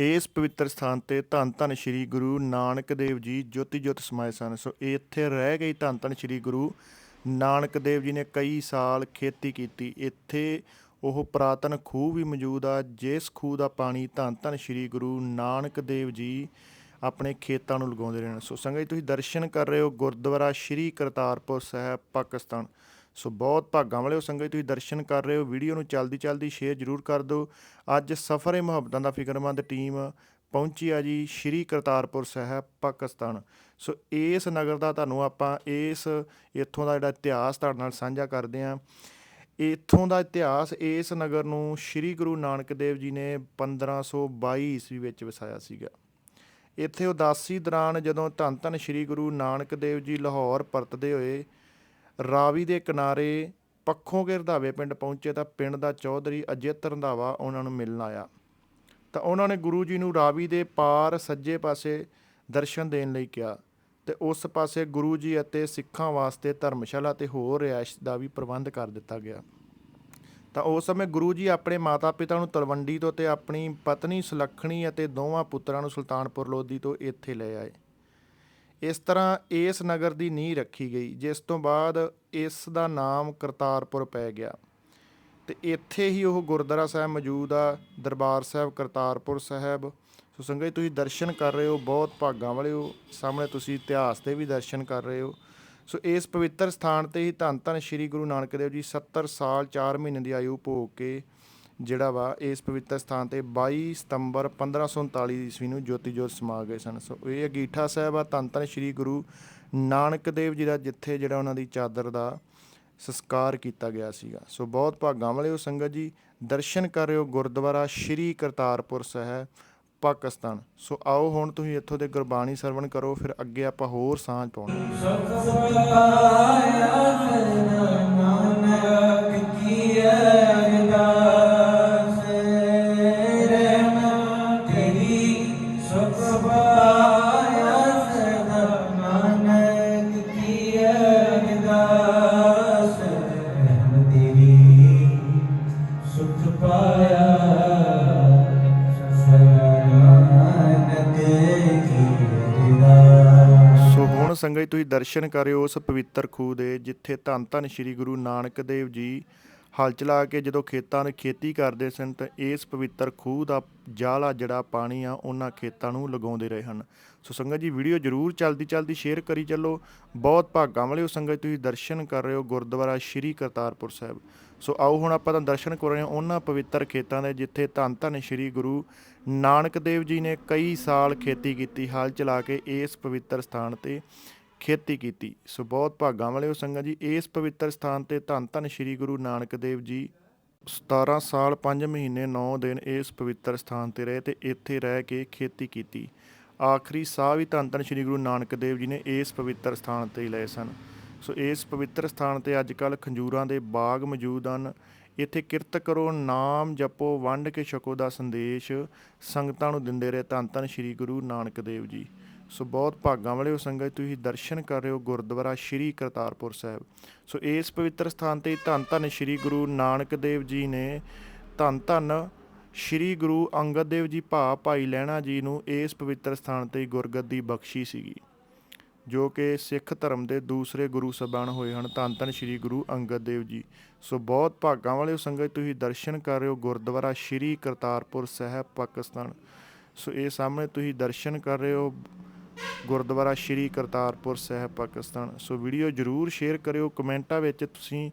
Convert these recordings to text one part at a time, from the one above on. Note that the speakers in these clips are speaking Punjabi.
ਇਸ ਪਵਿੱਤਰ ਸਥਾਨ ਤੇ ਧੰਨ ਧੰਨ ਸ੍ਰੀ ਗੁਰੂ ਨਾਨਕ ਦੇਵ ਜੀ ਜੋਤੀ ਜੋਤ ਸਮਾਏ ਸਨ। ਸੋ ਇੱਥੇ ਰਹਿ ਗਈ ਧੰਨ ਧੰਨ ਸ੍ਰੀ ਗੁਰੂ ਨਾਨਕ ਦੇਵ ਜੀ ਨੇ ਕਈ ਸਾਲ ਖੇਤੀ ਕੀਤੀ। ਇੱਥੇ ਉਹ ਪੁਰਾਤਨ ਖੂਹ ਵੀ ਮੌਜੂਦ ਆ, ਜਿਸ ਖੂਹ ਦਾ ਪਾਣੀ ਧੰਨ ਧੰਨ ਸ੍ਰੀ ਗੁਰੂ ਨਾਨਕ ਦੇਵ ਜੀ ਆਪਣੇ ਖੇਤਾਂ ਨੂੰ ਲਗਾਉਂਦੇ ਰਹਿਣ। ਸੋ ਸੰਗਤ ਜੀ, ਤੁਸੀਂ ਦਰਸ਼ਨ ਕਰ ਰਹੇ ਹੋ ਗੁਰਦੁਆਰਾ ਸ਼੍ਰੀ ਕਰਤਾਰਪੁਰ ਸਾਹਿਬ, ਪਾਕਿਸਤਾਨ। ਸੋ ਬਹੁਤ ਭਾਗਾਂ ਵਾਲੇ ਹੋ ਸੰਗਤ ਤੁਸੀਂ ਦਰਸ਼ਨ ਕਰ ਰਹੇ ਹੋ, ਵੀਡੀਓ ਨੂੰ ਚਲਦੀ ਚਲਦੀ ਸ਼ੇਅਰ ਜ਼ਰੂਰ ਕਰ ਦਿਓ। ਅੱਜ ਸਫਰੇ ਮੁਹੱਬਤਾਂ ਦਾ ਫਿਕਰਮੰਦ ਟੀਮ ਪਹੁੰਚੀ ਆ ਜੀ ਸ਼੍ਰੀ ਕਰਤਾਰਪੁਰ ਸਾਹਿਬ, ਪਾਕਿਸਤਾਨ। ਸੋ ਇਸ ਨਗਰ ਦਾ ਤੁਹਾਨੂੰ ਆਪਾਂ ਇਸ ਇੱਥੋਂ ਦਾ ਜਿਹੜਾ ਇਤਿਹਾਸ ਤੁਹਾਡੇ ਨਾਲ ਸਾਂਝਾ ਕਰਦੇ ਹਾਂ ਇੱਥੋਂ ਦਾ ਇਤਿਹਾਸ ਇਸ ਨਗਰ ਨੂੰ ਸ਼੍ਰੀ ਗੁਰੂ ਨਾਨਕ ਦੇਵ ਜੀ ਨੇ 1522 ਈਸਵੀ ਵਿੱਚ ਵਸਾਇਆ ਸੀਗਾ। ਇੱਥੇ ਉਦਾਸੀ ਦੌਰਾਨ ਜਦੋਂ ਧੰਨ ਧੰਨ ਸ਼੍ਰੀ ਗੁਰੂ ਨਾਨਕ ਦੇਵ ਜੀ ਲਾਹੌਰ ਪਰਤਦੇ ਹੋਏ ਰਾਵੀ ਦੇ ਕਿਨਾਰੇ ਪੱਖੋਂ ਕੇ ਰੰਧਾਵੇ ਪਿੰਡ ਪਹੁੰਚੇ ਤਾਂ ਪਿੰਡ ਦਾ ਚੌਧਰੀ ਅਜਿੱਤ ਰੰਧਾਵਾ ਉਹਨਾਂ ਨੂੰ ਮਿਲਣ ਆਇਆ। ਤਾਂ ਉਹਨਾਂ ਨੇ ਗੁਰੂ ਜੀ ਨੂੰ ਰਾਵੀ ਦੇ ਪਾਰ ਸੱਜੇ ਪਾਸੇ ਦਰਸ਼ਨ ਦੇਣ ਲਈ ਕਿਹਾ ਤੇ ਉਸ ਪਾਸੇ ਗੁਰੂ ਜੀ ਅਤੇ ਸਿੱਖਾਂ ਵਾਸਤੇ ਧਰਮਸ਼ਾਲਾ ਤੇ ਹੋਰ ਰਿਹਾਇਸ਼ ਦਾ ਵੀ ਪ੍ਰਬੰਧ ਕਰ ਦਿੱਤਾ ਗਿਆ। ਤਾਂ ਉਸ ਸਮੇਂ ਗੁਰੂ ਜੀ ਆਪਣੇ ਮਾਤਾ-ਪਿਤਾ ਨੂੰ ਤਲਵੰਡੀ ਤੋਂ ਤੇ ਆਪਣੀ ਪਤਨੀ ਸੁਲੱਖਣੀ ਅਤੇ ਦੋਵਾਂ ਪੁੱਤਰਾਂ ਨੂੰ ਸੁਲਤਾਨਪੁਰ ਲੋਧੀ ਤੋਂ ਇੱਥੇ ਲੈ ਆਏ। ਇਸ ਤਰ੍ਹਾਂ ਇਸ ਨਗਰ ਦੀ ਨੀਂਹ ਰੱਖੀ ਗਈ, ਜਿਸ ਤੋਂ ਬਾਅਦ ਇਸ ਦਾ ਨਾਮ ਕਰਤਾਰਪੁਰ ਪੈ ਗਿਆ। ਤੇ ਇੱਥੇ ਹੀ ਉਹ ਗੁਰਦੁਆਰਾ ਸਾਹਿਬ ਮੌਜੂਦ ਆ, ਦਰਬਾਰ ਸਾਹਿਬ ਕਰਤਾਰਪੁਰ ਸਾਹਿਬ। ਸੋ ਸੰਗਤ ਤੁਸੀਂ ਦਰਸ਼ਨ ਕਰ ਰਹੇ ਹੋ, ਬਹੁਤ ਭਾਗਾਂ ਵਾਲੇ ਹੋ। ਸਾਹਮਣੇ ਤੁਸੀਂ ਇਤਿਹਾਸ ਦੇ ਵੀ ਦਰਸ਼ਨ ਕਰ ਰਹੇ ਹੋ। ਸੋ ਇਸ ਪਵਿੱਤਰ ਸਥਾਨ ਤੇ ਹੀ ਧੰਨ ਧੰਨ ਸ੍ਰੀ ਗੁਰੂ ਨਾਨਕ ਦੇਵ ਜੀ 70 ਸਾਲ 4 ਮਹੀਨੇ ਦੀ ਆਯੂ ਭੋਗ ਕੇ ਜਿਹੜਾ ਵਾ, ਇਸ ਪਵਿੱਤਰ ਸਥਾਨ ਤੇ 22 ਸਤੰਬਰ 1539 ਈਸਵੀ ਨੂੰ ਜੋਤੀ ਜੋਤ ਸਮਾ ਗਏ ਸਨ। ਸੋ ਇਹ ਅਗੀਠਾ ਸਾਹਿਬ ਆ, ਧੰਨ ਧੰਨ ਸ੍ਰੀ ਗੁਰੂ ਨਾਨਕ ਦੇਵ ਜੀ ਦਾ, ਜਿੱਥੇ ਜਿਹੜਾ ਉਹਨਾਂ ਦੀ ਚਾਦਰ ਦਾ ਸੰਸਕਾਰ ਕੀਤਾ ਗਿਆ ਸੀਗਾ। ਸੋ ਬਹੁਤ ਭਾਗਾਂ ਵਾਲੇ ਉਹ ਸੰਗਤ ਜੀ, ਦਰਸ਼ਨ ਕਰ ਰਹੇ ਹੋ ਗੁਰਦੁਆਰਾ ਸ਼੍ਰੀ ਕਰਤਾਰਪੁਰ ਸਾਹਿਬ, ਪਾਕਿਸਤਾਨ। ਸੋ ਆਓ ਹੁਣ ਤੁਸੀਂ ਇੱਥੋਂ ਦੇ ਗੁਰਬਾਣੀ ਸਰਵਣ ਕਰੋ, ਫਿਰ ਅੱਗੇ ਆਪਾਂ ਹੋਰ ਸਾਂਝ ਪਾਉਣੀ। ਹੁਣ ਸੰਗਤ ਤੁਸੀਂ ਦਰਸ਼ਨ ਕਰਿਓ ਉਸ ਪਵਿੱਤਰ ਖੂਹ ਦੇ ਜਿੱਥੇ ਧੰਨ ਧੰਨ ਸ੍ਰੀ ਗੁਰੂ ਨਾਨਕ ਦੇਵ ਜੀ ਹਲ ਚਲਾ ਕੇ ਜਦੋਂ ਖੇਤਾਂ ਦੀ ਖੇਤੀ ਕਰਦੇ ਸਨ ਤਾਂ ਇਸ ਪਵਿੱਤਰ ਖੂਹ ਦਾ ਜਾਲਾ, ਜਿਹੜਾ ਪਾਣੀ ਆ, ਉਹਨਾਂ ਖੇਤਾਂ ਨੂੰ ਲਗਾਉਂਦੇ ਰਹੇ ਹਨ। ਸੋ ਸੰਗਤ ਜੀ, ਵੀਡੀਓ ਜਰੂਰ ਚਲਦੀ ਚਲਦੀ ਸ਼ੇਅਰ ਕਰੀ ਚੱਲੋ। ਬਹੁਤ ਭਾਗਾਂ ਵਾਲੇ ਹੋ ਸੰਗਤ ਤੁਸੀਂ ਦਰਸ਼ਨ ਕਰ ਰਹੇ ਹੋ ਗੁਰਦੁਆਰਾ ਸ਼੍ਰੀ ਕਰਤਾਰਪੁਰ ਸਾਹਿਬ। ਸੋ ਆਓ ਹੁਣ ਆਪਾਂ ਤਾਂ ਦਰਸ਼ਨ ਕਰ ਰਹੇ ਹਾਂ ਉਹਨਾਂ ਪਵਿੱਤਰ ਖੇਤਾਂ ਦੇ, ਜਿੱਥੇ ਧੰਨ ਧੰਨ ਸ੍ਰੀ ਗੁਰੂ ਨਾਨਕ ਦੇਵ ਜੀ ਨੇ ਕਈ ਸਾਲ ਖੇਤੀ ਕੀਤੀ, ਹਲ ਚਲਾ ਕੇ ਇਸ ਪਵਿੱਤਰ ਸਥਾਨ ਤੇ। ਖੇਤੀ ਕੀਤੀ। ਸੋ ਬਹੁਤ ਭਾਗਾਂ ਵਾਲੇ ਉਹ ਸੰਗਤ ਜੀ, ਇਸ ਪਵਿੱਤਰ ਸਥਾਨ ਤੇ ਧੰਨ ਧੰਨ ਸ੍ਰੀ ਗੁਰੂ ਨਾਨਕ ਦੇਵ ਜੀ 17 ਸਾਲ 5 ਮਹੀਨੇ 9 ਦਿਨ ਇਸ ਪਵਿੱਤਰ ਸਥਾਨ ਤੇ ਰਹੇ ਤੇ ਇੱਥੇ ਰਹਿ ਕੇ ਖੇਤੀ ਕੀਤੀ। ਆਖਰੀ ਸਾਹ ਵੀ ਧੰਨ ਧੰਨ ਸ੍ਰੀ ਗੁਰੂ ਨਾਨਕ ਦੇਵ ਜੀ ਨੇ ਇਸ ਪਵਿੱਤਰ ਸਥਾਨ ਤੇ ਹੀ ਲਏ ਸਨ। ਸੋ ਇਸ ਪਵਿੱਤਰ ਸਥਾਨ ਤੇ ਅੱਜ ਕੱਲ ਖੰਜੂਰਾਂ ਦੇ ਬਾਗ ਮੌਜੂਦ ਹਨ। ਇੱਥੇ ਕਿਰਤ ਕਰੋ, ਨਾਮ ਜਪੋ, ਵੰਡ ਕੇ ਛਕੋ ਦਾ ਸੰਦੇਸ਼ ਸੰਗਤਾਂ ਨੂੰ ਦਿੰਦੇ ਰਹੇ ਧੰਨ ਧੰਨ ਸ੍ਰੀ ਗੁਰੂ ਨਾਨਕ ਦੇਵ ਜੀ। ਸੋ ਬਹੁਤ ਭਾਗਾਂ ਵਾਲੇ ਹੋ ਸੰਗਤ, ਤੁਸੀਂ ਦਰਸ਼ਨ ਕਰ ਰਹੇ ਹੋ ਗੁਰਦੁਆਰਾ ਸ਼੍ਰੀ ਕਰਤਾਰਪੁਰ ਸਾਹਿਬ। ਸੋ ਇਸ ਪਵਿੱਤਰ ਸਥਾਨ ਤੇ ਧੰਨ ਧੰਨ ਸ੍ਰੀ ਗੁਰੂ ਨਾਨਕ ਦੇਵ ਜੀ ਨੇ ਧੰਨ ਧੰਨ ਸ਼੍ਰੀ ਗੁਰੂ ਅੰਗਦ ਦੇਵ ਜੀ ਭਾ ਭਾਈ ਲਹਿਣਾ ਜੀ ਨੂੰ ਇਸ ਪਵਿੱਤਰ ਸਥਾਨ ਤੇ ਗੁਰਗੱਦੀ ਬਖਸ਼ੀ ਸੀਗੀ। ਜੋ ਕਿ ਸਿੱਖ ਧਰਮ ਦੇ ਦੂਸਰੇ ਗੁਰੂ ਸਬਾਨ ਹੋਏ ਹਨ, ਧੰਨ ਧੰਨ ਸ੍ਰੀ ਗੁਰੂ ਅੰਗਦ ਦੇਵ ਜੀ। ਸੋ ਬਹੁਤ ਭਾਗਾਂ ਵਾਲੇ ਸੰਗਤ ਤੁਸੀਂ ਦਰਸ਼ਨ ਕਰ ਰਹੇ ਹੋ, ਗੁਰਦੁਆਰਾ ਸ਼੍ਰੀ ਕਰਤਾਰਪੁਰ ਸਾਹਿਬ, ਪਾਕਿਸਤਾਨ। ਸੋ ਇਹ ਸਾਹਮਣੇ ਤੁਸੀਂ ਦਰਸ਼ਨ ਕਰ ਰਹੇ ਹੋ, ਗੁਰਦੁਆਰਾ ਸ਼੍ਰੀ ਕਰਤਾਰਪੁਰ ਸਾਹਿਬ, ਪਾਕਿਸਤਾਨ। ਸੋ ਵੀਡੀਓ ਜਰੂਰ ਸ਼ੇਅਰ ਕਰਿਓ, ਕਮੈਂਟਾਂ ਵਿੱਚ ਤੁਸੀਂ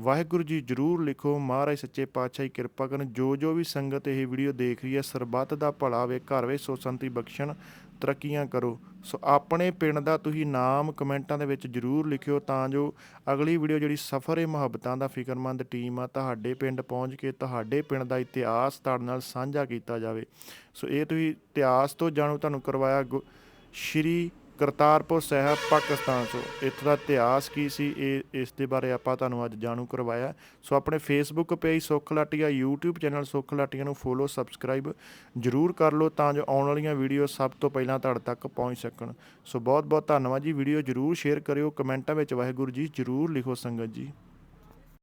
ਵਾਹਿਗੁਰੂ ਜੀ ਜਰੂਰ ਲਿਖੋ, ਮਹਾਰਾਜ ਸੱਚੇ ਪਾਤਸ਼ਾਹ ਜੀ ਕਿਰਪਾ ਕਰਨ। ਜੋ ਜੋ ਵੀ ਸੰਗਤ ਇਹ ਵੀਡੀਓ ਦੇਖ ਰਹੀ ਹੈ, ਸਰਬੱਤ ਦਾ ਭਲਾ ਵੇ, ਘਰ ਵਿੱਚ ਸੋ ਸੰਤੀ ਬਖਸ਼ਣ। ਤਰੱਕੀਆਂ ਕਰੋ। ਸੋ ਆਪਣੇ ਪਿੰਡ ਦਾ ਤੁਸੀਂ ਨਾਮ ਕਮੈਂਟਾਂ ਦੇ ਵਿੱਚ ਜਰੂਰ ਲਿਖਿਓ ਤਾਂ ਜੋ ਅਗਲੀ ਵੀਡੀਓ ਜਿਹੜੀ ਸਫਰ ਏ ਮੁਹੱਬਤਾਂ ਦਾ ਫਿਕਰਮੰਦ ਟੀਮ ਆ ਤੁਹਾਡੇ ਪਿੰਡ ਪਹੁੰਚ ਕੇ ਤੁਹਾਡੇ ਪਿੰਡ ਦਾ ਇਤਿਹਾਸ ਤੁਹਾਡੇ ਨਾਲ ਸਾਂਝਾ ਕੀਤਾ ਜਾਵੇ। ਸੋ ਇਹ ਤੁਸੀਂ ਇਤਿਹਾਸ ਤੋਂ ਜਾਣੂ ਤੁਹਾਨੂੰ ਕਰਵਾਇਆ ਗੁ- ਸ਼੍ਰੀ ਕਰਤਾਰਪੁਰ ਸਾਹਿਬ, ਪਾਕਿਸਤਾਨ ਤੋਂ ਇੱਥੋਂ ਦਾ ਇਤਿਹਾਸ ਕੀ ਸੀ? ਇਹ, ਇਸ ਦੇ ਬਾਰੇ ਆਪਾਂ ਤੁਹਾਨੂੰ ਅੱਜ ਜਾਣੂ ਕਰਵਾਇਆ। ਸੋ ਆਪਣੇ ਫੇਸਬੁੱਕ ਪੇਜ ਸੁੱਖ ਲਾਟੀਆ YouTube ਚੈਨਲ ਸੁੱਖ ਲਾਟੀਆ ਨੂੰ ਫੋਲੋ ਸਬਸਕ੍ਰਾਈਬ ਜਰੂਰ ਕਰ ਲਓ ਤਾਂ ਜੋ ਆਉਣ ਵਾਲੀਆਂ ਵੀਡੀਓ ਸਭ ਤੋਂ ਪਹਿਲਾਂ ਤੁਹਾਡੇ ਤੱਕ ਪਹੁੰਚ ਸਕਣ। ਸੋ ਬਹੁਤ ਬਹੁਤ ਧੰਨਵਾਦ ਜੀ। ਵੀਡੀਓ ਜਰੂਰ ਸ਼ੇਅਰ ਕਰਿਓ। ਕਮੈਂਟਾਂ ਵਿੱਚ ਵਾਹਿਗੁਰੂ ਜੀ ਜਰੂਰ ਲਿਖੋ ਸੰਗਤ ਜੀ।